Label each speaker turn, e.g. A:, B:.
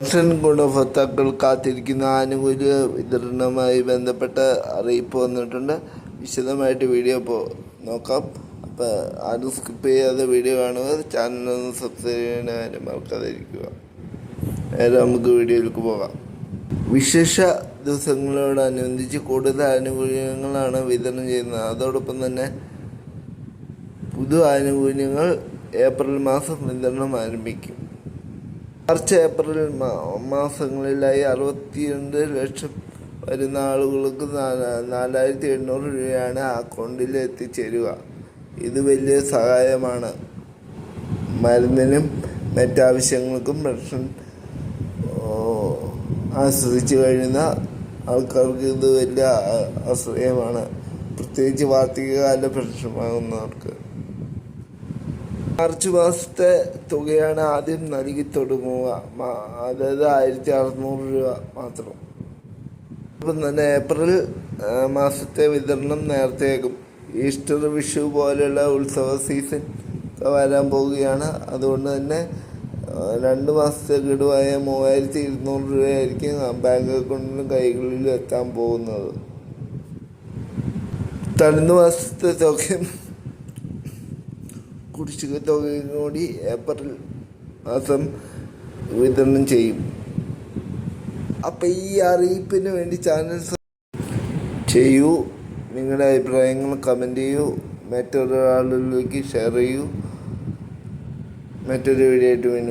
A: ഗുണഭോക്താക്കൾ കാത്തിരിക്കുന്ന ആനുകൂല്യ വിതരണവുമായി ബന്ധപ്പെട്ട അറിയിപ്പ് വന്നിട്ടുണ്ട്. വിശദമായിട്ട് വീഡിയോ ഇപ്പോൾ നോക്കാം. അപ്പോൾ ആരും സ്കിപ്പ് ചെയ്യാതെ വീഡിയോ കാണുക. ചാനലൊന്ന് സബ്സ്ക്രൈബ് ചെയ്യുന്ന മറക്കാതിരിക്കുക. നേരെ നമുക്ക് വീഡിയോയിലേക്ക് പോകാം. വിശേഷ ദിവസങ്ങളോടനുബന്ധിച്ച് കൂടുതൽ ആനുകൂല്യങ്ങളാണ് വിതരണം ചെയ്യുന്നത്. അതോടൊപ്പം തന്നെ പുതു ആനുകൂല്യങ്ങൾ ഏപ്രിൽ മാസം വിതരണം ആരംഭിക്കും. മാർച്ച് ഏപ്രിൽ മാസങ്ങളിലായി അറുപത്തിരണ്ട് ലക്ഷം വരുന്ന ആളുകൾക്ക് നാലാ- നാലായിരത്തി എണ്ണൂറ് രൂപയാണ് അക്കൗണ്ടിൽ എത്തിച്ചേരുക. ഇത് വലിയ സഹായമാണ്. മരുന്നിനും മറ്റാവശ്യങ്ങൾക്കും പെൻഷൻ ആശ്രയിച്ചു കഴിയുന്ന ആൾക്കാർക്ക് ഇത് വലിയ ആശ്രയമാണ് പ്രത്യേകിച്ച് വാർത്തകാല പെൻഷൻ മാർച്ച് മാസത്തെ തുകയാണ് ആദ്യം നൽകി തുടങ്ങുക. അതായത് ആയിരത്തി അറുന്നൂറ് രൂപ മാത്രം. അപ്പം തന്നെ ഏപ്രിൽ മാസത്തെ വിതരണം നേരത്തേക്കും. ഈസ്റ്റർ വിഷു പോലെയുള്ള ഉത്സവ സീസൺ വരാൻ പോവുകയാണ്. അതുകൊണ്ട് തന്നെ രണ്ട് മാസത്തെ ഗഡുവായ മൂവായിരത്തി ഇരുന്നൂറ് രൂപയായിരിക്കും ബാങ്ക് അക്കൗണ്ടിലും കൈകളിലും എത്താൻ പോകുന്നത്. തലേന്ന് മാസത്തെ തുകയും കുടിശ്ശിക തുകയും കൂടി ഏപ്രിൽ മാസം വിതരണം ചെയ്യും. അപ്പം ഈ അറിയിപ്പിന് വേണ്ടി ചാനൽ ചെയ്യൂ. നിങ്ങളുടെ അഭിപ്രായങ്ങൾ കമന്റ് ചെയ്യൂ. മറ്റൊരാളിലേക്ക് ഷെയർ ചെയ്യൂ. മറ്റൊരു വീഡിയോ ആയിട്ട് വീണ്ടും